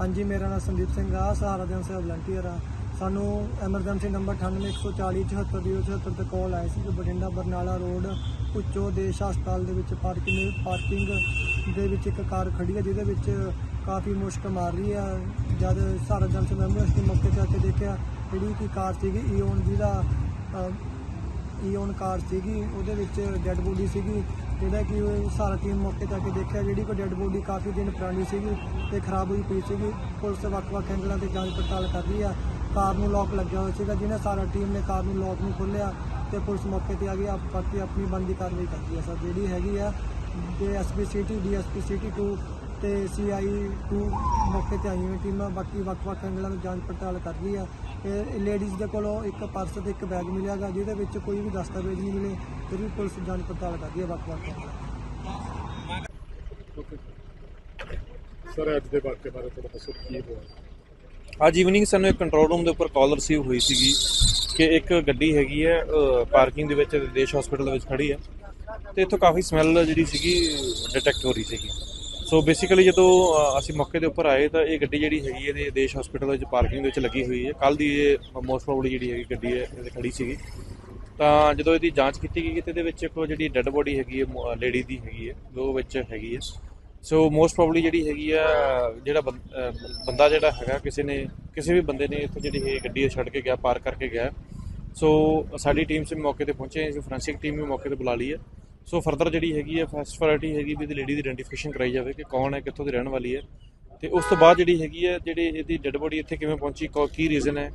ਹਾਂਜੀ, ਮੇਰਾ ਨਾਮ ਸੰਦੀਪ ਸਿੰਘ ਆ, ਸਹਾਰਾ ਜਨ ਸੇਵਾ ਵਲੰਟੀਅਰ ਆ। ਸਾਨੂੰ ਐਮਰਜੈਂਸੀ ਨੰਬਰ 9814477076 ਤੇ ਕਾਲ ਆਈ ਸੀ ਕਿ ਬਠਿੰਡਾ ਬਰਨਾਲਾ ਰੋਡ ਉੱਚੋ ਦੇਸ਼ ਹਸਪਤਾਲ ਦੇ ਵਿੱਚ ਪਾਰਕਿੰਗ ਪਾਰਕਿੰਗ ਦੇ ਵਿੱਚ ਇੱਕ ਕਾਰ ਖੜੀ ਹੈ, ਜਿਹਦੇ ਵਿੱਚ ਕਾਫੀ ਮੁਸ਼ਕ ਮਾਰ ਰਹੀ ਆ ਜਦ ਸਹਾਰਾ ਜਨ ਸੇਵਾ ਐਂਬੂਲੈਂਸ ਦੇ ਮੌਕੇ ਤੇ ਆ ਕੇ ਦੇਖਿਆ, ਜਿਹੜੀ ਕਿ ਕਾਰ ਸੀਗੀ ਈਓਨ ਜਿਹਦਾ ਈਓਨ ਕਾਰ ਸੀਗੀ, ਉਹਦੇ ਵਿੱਚ ਡੈੱਡ ਬੋਡੀ ਸੀਗੀ। ਜਿਹੜਾ ਕਿ ਸਾਰਾ ਟੀਮ ਮੌਕੇ ਤੇ ਆ ਕੇ ਦੇਖਿਆ, ਜਿਹੜੀ ਕੋਈ ਡੈੱਡ ਬੋਡੀ ਕਾਫੀ ਦਿਨ ਪੁਰਾਣੀ ਸੀਗੀ ਤੇ ਖਰਾਬ ਹੋਈ ਪਈ ਸੀਗੀ। ਪੁਲਿਸ ਵੱਖ-ਵੱਖ ਐਂਗਲਾਂ ਤੇ ਜਾਂਚ ਪੜਤਾਲ ਕਰ ਰਹੀ ਆ। ਕਾਰ ਨੂੰ ਲੋਕ ਲੱਗਿਆ ਹੋਇਆ ਸੀਗਾ, ਜਿਹਨੇ ਸਾਰਾ ਟੀਮ ਨੇ ਕਾਰ ਨੂੰ ਲੋਕ ਨੂੰ ਖੋਲ੍ਹਿਆ ਤੇ ਪੁਲਿਸ ਮੌਕੇ ਤੇ ਆ ਗਈ। ਆਪ ਬਾਕੀ ਆਪਣੀ ਬੰਦੀ ਕਾਰਵਾਈ ਕਰਦੀ ਆ ਸਰ। ਜਿਹੜੀ ਹੈਗੀ ਆ ਡੀਐਸਪੀ ਸਿਟੀ ਡੀਐਸਪੀ ਸਿਟੀ 2 ਤੇ ਸੀਆਈ 2 ਮੌਕੇ ਤੇ ਆਈਆਂ ਟੀਮਾਂ। ਬਾਕੀ ਵੱਖ-ਵੱਖ ਐਂਗਲਾਂ ਤੋਂ ਜਾਂਚ ਪੜਤਾਲ ਕਰ ਰਹੀ ਆ। ਲੇਡੀਜ਼ ਦੇ ਕੋਲੋਂ ਇੱਕ ਪਰਸ ਤੇ ਇੱਕ ਬੈਗ ਮਿਲਿਆਗਾ ਜਿਹਦੇ ਵਿੱਚ ਕੋਈ ਵੀ ਦਸਤਾਵੇਜ਼ ਨਹੀਂ ਮਿਲੇ ਫਿਰ ਵੀ ਪੁਲਿਸ ਜਾਂਚ ਪੜਤਾਲ ਕਰ ਰਹੀ ਹੈ ਵੱਖ-ਵੱਖ ਸਰ ਅੱਜ ਦੇ ਵਾਕਿਆ ਬਾਰੇ ਥੋੜਾ ਦੱਸੋ ਕੀ ਹੋਇਆ? ਅੱਜ ਈਵਨਿੰਗ ਸਾਨੂੰ ਇੱਕ ਕੰਟਰੋਲ ਰੂਮ ਦੇ ਉੱਪਰ ਕਾਲ ਰਿਸੀਵ ਹੋਈ ਸੀਗੀ ਕਿ ਇੱਕ ਗੱਡੀ ਹੈਗੀ ਹੈ ਪਾਰਕਿੰਗ ਦੇ ਵਿੱਚ ਦੇਸ਼ ਹਸਪੀਟਲ ਦੇ ਵਿੱਚ ਖੜੀ ਹੈ ਤੇ ਇੱਥੋਂ ਕਾਫੀ ਸਮੈਲ ਜਿਹੜੀ ਸੀਗੀ ਡਿਟੈਕਟ ਹੋ ਰਹੀ ਸੀਗੀ। ਸੋ ਬੇਸਿਕਲੀ ਜਦੋਂ ਅਸੀਂ ਮੌਕੇ ਦੇ ਉੱਪਰ ਆਏ ਤਾਂ ਇਹ ਗੱਡੀ ਜਿਹੜੀ ਹੈਗੀ ਹੈ, ਇਹਦੇ ਦੇਸ਼ ਹਸਪੀਟਲ ਵਿੱਚ ਪਾਰਕਿੰਗ ਦੇ ਵਿੱਚ ਲੱਗੀ ਹੋਈ ਹੈ। ਕੱਲ ਦੀ ਇਹ ਮੋਸਟ ਪ੍ਰੋਬਬਲੀ ਜਿਹੜੀ ਹੈਗੀ ਗੱਡੀ ਹੈ, ਇਹਦੇ ਖੜੀ ਸੀਗੀ। ਤਾਂ ਜਦੋਂ ਇਹਦੀ ਜਾਂਚ ਕੀਤੀ ਗਈ, ਤੇ ਇਹਦੇ ਵਿੱਚ ਇੱਕ ਜਿਹੜੀ ਡੈੱਡ ਬੋਡੀ ਹੈਗੀ ਹੈ ਲੇਡੀ ਦੀ ਹੈਗੀ ਹੈ ਉਹ ਵਿੱਚ ਹੈਗੀ ਹੈ। ਸੋ ਮੋਸਟ ਪ੍ਰੋਬਬਲੀ ਜਿਹੜੀ ਹੈਗੀ ਆ, ਜਿਹੜਾ ਬੰ- ਬੰਦਾ ਜਿਹੜਾ ਹੈਗਾ, ਕਿਸੇ ਨੇ, ਕਿਸੇ ਵੀ ਬੰਦੇ ਨੇ ਇੱਥੇ ਜਿਹੜੀ ਇਹ ਗੱਡੀ ਛੱਡ ਕੇ ਗਿਆ ਪਾਰ ਕਰਕੇ ਗਿਆ। ਸੋ ਸਾਡੀ ਟੀਮ ਸੇ ਮੌਕੇ ਤੇ ਪਹੁੰਚੇ ਅਸੀਂ ਫੋਰੈਂਸਿਕ ਟੀਮ ਵੀ ਮੌਕੇ ਤੇ ਬੁਲਾ ਲਈ ਹੈ। ਸੋ ਫਰਦਰ ਜਿਹੜੀ ਹੈਗੀ ਹੈ ਫਸਟ ਪ੍ਰਾਇੋਰਟੀ ਹੈਗੀ ਵੀ ਇਹਦੀ ਲੇਡੀ ਦੀ ਆਇਡੈਂਟੀਫਿਕੇਸ਼ਨ ਕਰਾਈ ਜਾਵੇ ਕਿ ਕੌਣ ਹੈ ਕਿੱਥੋਂ ਦੀ ਰਹਿਣ ਵਾਲੀ ਹੈ। ਤੇ ਉਸ ਤੋਂ ਬਾਅਦ ਜਿਹੜੀ ਹੈਗੀ ਹੈ ਜਿਹੜੇ ਇਹਦੀ ਡੈੱਡ ਬੋਡੀ ਇੱਥੇ ਕਿਵੇਂ ਪਹੁੰਚੀ ਕੌ- ਕੀ ਰੀਜ਼ਨ ਹੈ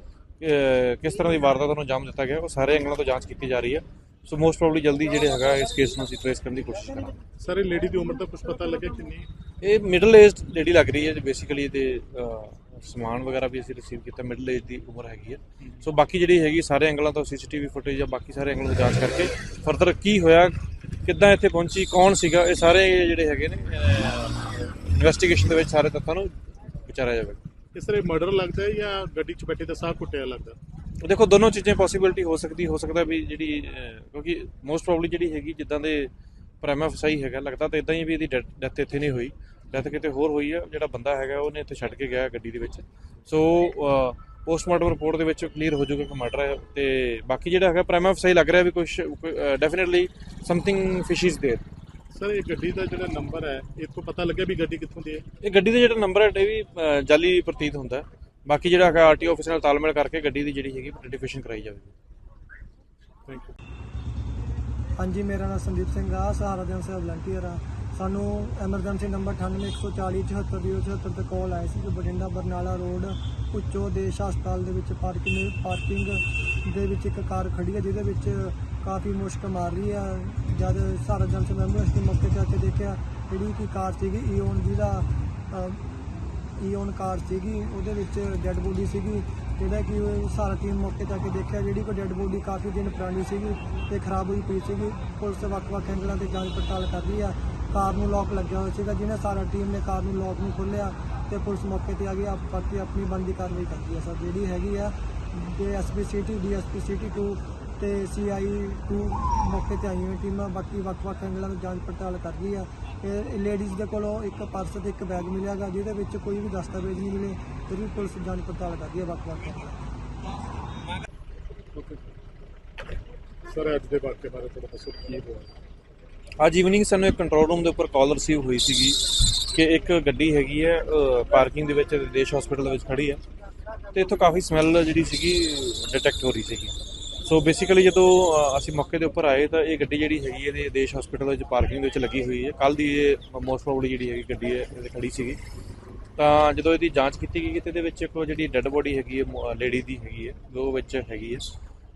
ਕਿਸ ਤਰ੍ਹਾਂ ਦੀ ਵਾਰਦਾਤ ਨੂੰ ਅੰਜਾਮ ਦਿੱਤਾ ਗਿਆ ਉਹ ਸਾਰੇ ਐਂਗਲਾਂ ਤੋਂ ਜਾਂਚ ਕੀਤੀ ਜਾ ਰਹੀ ਹੈ। ਸੋ ਮੋਸਟ ਪ੍ਰੋਬਬਲੀ ਜਲਦੀ ਜਿਹੜੇ ਹੈਗਾ ਇਸ ਕੇਸ ਨੂੰ ਅਸੀਂ ਟ੍ਰੇਸ ਕਰਨ ਦੀ ਕੋਸ਼ਿਸ਼ ਕਰਾਂਗੇ। ਸਰ ਇਹ ਲੇਡੀ ਦੀ ਉਮਰ ਦਾ ਕੁਝ ਪਤਾ ਲੱਗਿਆ ਕਿੰਨੀ ਇਹ ਮਿਡਲ ਏਜ ਲੇਡੀ ਲੱਗ ਰਹੀ ਹੈ ਜੋ ਬੇਸਿਕਲੀ ਇਹਦੇ ਸਮਾਨ ਵਗੈਰਾ ਵੀ ਅਸੀਂ ਰਿਸੀਵ ਕੀਤਾ ਮਿਡਲ ਏਜ ਦੀ ਉਮਰ ਹੈਗੀ ਹੈ। ਸੋ ਬਾਕੀ ਜਿਹੜੀ ਹੈਗੀ ਸਾਰੇ ਐਂਗਲਾਂ ਤੋਂ ਸੀਸੀਟੀਵੀ ਫੁਟੇਜ ਜਾਂ ਬਾਕੀ ਸਾਰੇ ਐਂਗਲਾਂ ਤੋਂ ਜਾਂਚ ਕਰਕੇ ਫਰਦਰ ਕੀ ਹੋਇਆ ਕਿੱਦਾਂ ਇੱਥੇ ਪਹੁੰਚੀ ਕੌਣ ਸੀਗਾ ਇਹ ਸਾਰੇ ਜਿਹੜੇ ਹੈਗੇ ਨੇ ਇਨਵੈਸਟੀਗੇਸ਼ਨ ਦੇ ਵਿੱਚ ਸਾਰੇ ਤੱਥਾਂ ਨੂੰ ਵਿਚਾਰਿਆ ਜਾਵੇਗਾ ਇਹ ਸਰ ਇਹ ਮਰਡਰ ਲੱਗਦਾ ਹੈ ਜਾਂ ਗੱਡੀ 'ਚ ਬੈਠੇ ਦਾ ਸਾਹ ਘੁੱਟਿਆ ਲੱਗਦਾ? ਦੇਖੋ ਦੋਨੋਂ ਚੀਜ਼ਾਂ ਪੋਸੀਬਿਲਿਟੀ ਹੋ ਸਕਦੀ ਹੋ ਸਕਦਾ ਵੀ ਜਿਹੜੀ ਕਿਉਂਕਿ ਮੋਸਟ ਪ੍ਰੋਬਬਲੀ ਜਿਹੜੀ ਹੈਗੀ ਜਿੱਦਾਂ ਦੇ ਪ੍ਰਾਈਮਾ ਫਸਾਈ ਹੈਗਾ ਲੱਗਦਾ ਤਾਂ ਇਦਾਂ ਹੀ ਵੀ ਇਹਦੀ ਡੈਥ ਇੱਥੇ ਨਹੀਂ ਹੋਈ। ਡੈਥ ਕਿਤੇ ਹੋਰ ਹੋਈ ਹੈ ਜਿਹੜਾ ਬੰਦਾ ਹੈਗਾ ਉਹਨੇ ਇੱਥੇ ਛੱਡ ਕੇ ਗਿਆ ਗੱਡੀ ਦੇ ਵਿੱਚ। ਸੋ ਪੋਸਟਮਾਰਟਮ ਰਿਪੋਰਟ ਦੇ ਵਿੱਚ ਕਲੀਅਰ ਹੋ ਜਾਊਗਾ ਕਿ ਮਰਡਰ ਹੈ ਤੇ ਬਾਕੀ ਜਿਹੜਾ ਹੈਗਾ ਪ੍ਰਾਈਮਾ ਫਸਾਈ ਲੱਗ ਰਿਹਾ ਵੀ ਕੁਝ definitely something fish is there sir ਇਹ ਗੱਡੀ ਦਾ ਜਿਹੜਾ ਨੰਬਰ ਹੈ ਇਥੋਂ ਪਤਾ ਲੱਗਿਆ ਵੀ ਗੱਡੀ ਕਿੱਥੋਂ ਦੀ ਹੈ ਇਹ ਗੱਡੀ ਦਾ ਜਿਹੜਾ ਨੰਬਰ ਹੈ ਇਹ ਵੀ ਅਹ, ਜਾਲੀ ਪ੍ਰਤੀਤ ਹੁੰਦਾ ਹੈ। ਬਾਕੀ ਜਿਹੜਾ ਹੈਗਾ ਆਰਟੀਓ ਆਫਿਸ ਨਾਲ ਤਾਲਮੇਲ ਕਰਕੇ ਗੱਡੀ ਦੀ ਜਿਹੜੀ ਹੈਗੀ ਆਈਡੈਂਟੀਫਿਕੇਸ਼ਨ ਕਰਾਈ ਜਾਵੇਗੀ ਥੈਂਕ ਯੂ ਹਾਂਜੀ ਮੇਰਾ ਨਾਮ ਸੰਦੀਪ ਸਿੰਘ ਆ ਸਹਾਰਾ ਜਨ ਸੇਵਾ ਵਲੰਟੀਅਰ ਆ ਸਾਨੂੰ ਐਮਰਜੈਂਸੀ ਨੰਬਰ 9814477076 ਤੇ ਕਾਲ ਆਈ ਸੀ ਕਿ ਬਠਿੰਡਾ ਬਰਨਾਲਾ ਰੋਡ ਉੱਚੋ ਦੇਸ਼ ਹਸਪਤਾਲ ਦੇ ਵਿੱਚ ਪਾਰਕਿੰਗ ਪਾਰਕਿੰਗ ਦੇ ਵਿੱਚ ਇੱਕ ਕਾਰ ਖੜੀ ਹੈ ਜਿਹਦੇ ਵਿੱਚ ਕਾਫੀ ਮੁਸ਼ਕ ਮਾਰ ਰਹੀ ਆ ਜਦ ਸਾਰਾ ਜਨ ਸੇਵਾ ਐਂਬੂਲੈਂਸ ਦੇ ਮੌਕੇ ਤੇ ਆ ਕੇ ਦੇਖਿਆ ਜਿਹੜੀ ਕਿ ਕਾਰ ਸੀਗੀ ਈਓਨ ਜਿਹਦਾ ਅ, ਈਓਨ ਕਾਰ ਸੀਗੀ ਉਹਦੇ ਵਿੱਚ ਡੈੱਡ ਬੋਡੀ ਸੀਗੀ। ਜਿਹੜਾ ਕਿ ਸਾਰਾ ਟੀਮ ਮੌਕੇ ਤੇ ਆ ਕੇ ਦੇਖਿਆ ਜਿਹੜੀ ਕੋ ਡੈੱਡ ਬੋਡੀ ਕਾਫੀ ਦਿਨ ਪੁਰਾਣੀ ਸੀਗੀ ਤੇ ਖਰਾਬ ਹੋਈ ਪਈ ਸੀਗੀ। ਪੁਲਿਸ ਵੱਖ-ਵੱਖ ਐਂਗਲਾਂ ਤੇ ਜਾਂਚ ਪੜਤਾਲ ਕਰ ਰਹੀ ਆ। ਕਾਰ ਨੂੰ ਲੋਕ ਲੱਗਿਆ ਹੋਇਆ ਸੀਗਾ, ਜਿਹਨੇ ਸਾਰਾ ਟੀਮ ਨੇ ਕਾਰ ਨੂੰ ਲੋਕ ਨੂੰ ਖੋਲ੍ਹਿਆ ਤੇ ਪੁਲਿਸ ਮੌਕੇ ਤੇ ਆ ਗਈ, ਆਪ ਬਾਕੀ ਆਪਣੀ ਬੰਦੀ ਕਾਰਵਾਈ ਕਰਦੀ ਹੈ। ਸਰ, ਜਿਹੜੀ ਹੈਗੀ ਆ ਡੀਐਸਪੀ ਸਿਟੀ ਡੀਐਸਪੀ ਸਿਟੀ 2 ਤੇ ਸੀਆਈ 2 ਮੌਕੇ ਤੇ ਆਈਆਂ ਟੀਮਾਂ, ਬਾਕੀ ਵੱਖ-ਵੱਖ ਐਂਗਲਾਂ ਤੋਂ ਜਾਂਚ ਪੜਤਾਲ ਕਰ ਰਹੀ ਆ। ਇਹ ਲੇਡੀਜ਼ ਦੇ ਕੋਲੋਂ ਇੱਕ ਪਰਸ ਤੇ ਇੱਕ ਬੈਗ ਮਿਲਿਆਗਾ ਜਿਹਦੇ ਵਿੱਚ ਕੋਈ ਵੀ ਦਸਤਾਵੇਜ਼ ਨਹੀਂ ਮਿਲੇ ਫਿਰ ਵੀ ਪੁਲਿਸ ਜਾਂਚ ਪੜਤਾਲ ਕਰਦੀ ਹੈ ਵੱਖ-ਵੱਖ ਸਰ ਅੱਜ ਦੇ ਵਾਕਿਆ ਬਾਰੇ ਥੋੜਾ ਦੱਸੋ, ਕੀ ਹੋਇਆ? ਅੱਜ ਈਵਨਿੰਗ ਸਾਨੂੰ ਇੱਕ ਕੰਟਰੋਲ ਰੂਮ ਦੇ ਉੱਪਰ ਕਾਲ ਰਿਸੀਵ ਹੋਈ ਸੀਗੀ ਕਿ ਇੱਕ ਗੱਡੀ ਹੈਗੀ ਹੈ ਪਾਰਕਿੰਗ ਦੇ ਵਿੱਚ ਦੇਸ਼ ਹਸਪੀਟਲ ਦੇ ਵਿੱਚ ਖੜੀ ਹੈ ਤੇ ਇੱਥੋਂ ਕਾਫੀ ਸਮੈਲ ਜਿਹੜੀ ਸੀਗੀ ਡਿਟੈਕਟ ਹੋ ਰਹੀ ਸੀਗੀ। ਸੋ ਬੇਸਿਕਲੀ ਜਦੋਂ ਅਸੀਂ ਮੌਕੇ ਦੇ ਉੱਪਰ ਆਏ ਤਾਂ ਇਹ ਗੱਡੀ ਜਿਹੜੀ ਹੈਗੀ ਹੈ ਦੇਸ਼ ਹਸਪੀਟਲ ਵਿੱਚ ਪਾਰਕਿੰਗ ਦੇ ਵਿੱਚ ਲੱਗੀ ਹੋਈ ਹੈ। ਕੱਲ ਦੀ ਇਹ ਮੋਸਟ ਪ੍ਰੋਬਬਲੀ ਜਿਹੜੀ ਹੈਗੀ ਗੱਡੀ ਹੈ, ਇਹਦੇ ਖੜੀ ਸੀਗੀ। ਤਾਂ ਜਦੋਂ ਇਹਦੀ ਜਾਂਚ ਕੀਤੀ ਗਈ, ਤੇ ਇਹਦੇ ਵਿੱਚ ਇੱਕ ਜਿਹੜੀ ਡੈੱਡ ਬੋਡੀ ਹੈਗੀ ਹੈ ਲੇਡੀ ਦੀ ਹੈਗੀ ਹੈ, ਦੋ ਵਿੱਚ ਹੈਗੀ ਹੈ।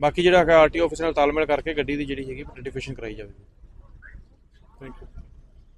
ਬਾਕੀ ਜਿਹੜਾ ਹੈਗਾ ਆਰਟੀਓ ਆਫਿਸ ਨਾਲ ਤਾਲਮੇਲ ਕਰਕੇ ਗੱਡੀ ਦੀ ਜਿਹੜੀ ਹੈਗੀ ਆਈਡੈਂਟੀਫਿਕੇਸ਼ਨ ਕਰਾਈ ਜਾਵੇਗੀ। Thank you